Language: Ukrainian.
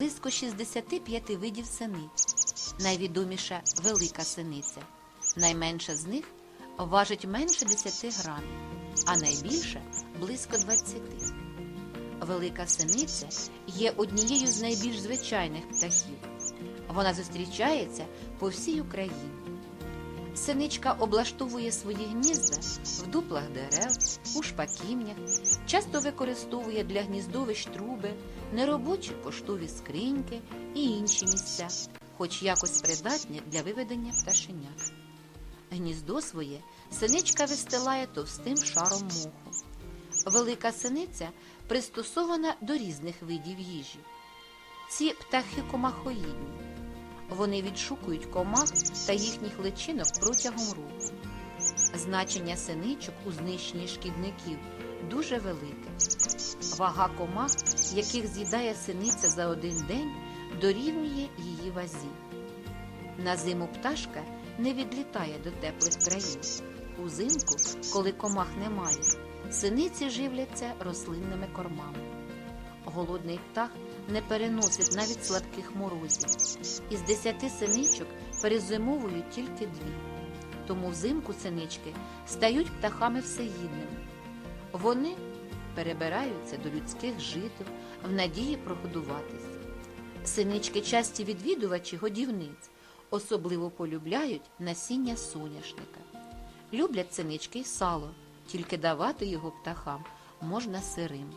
близько 65 видів синиць. Найвідоміша велика синиця. Найменша з них важить менше 10 грамів, а найбільша близько 20. Велика синиця є однією з найбільш звичайних птахів. Вона зустрічається по всій Україні. Синичка облаштовує свої гнізда в дуплах дерев, у шпаківнях, часто використовує для гніздовищ труби, неробочі поштові скриньки і інші місця, хоч якось придатні для виведення пташенят. Гніздо своє синичка вистилає товстим шаром моху. Велика синиця пристосована до різних видів їжі. Ці птахи комахоїдні. Вони відшукують комах та їхніх личинок протягом року. Значення синичок у знищенні шкідників дуже велике. Вага комах, яких з'їдає синиця за один день, дорівнює її вазі. На зиму пташка не відлітає до теплих країв. Узимку, коли комах немає, синиці живляться рослинними кормами. Голодний птах не переносить навіть сладких морозів. Із десяти синичок перезимовують тільки дві. Тому взимку синички стають птахами всеїдними. Вони перебираються до людських жител в надії прогодуватись. Синички часті відвідувачі годівниць, особливо полюбляють насіння соняшника. Люблять синички й сало, тільки давати його птахам можна сирим.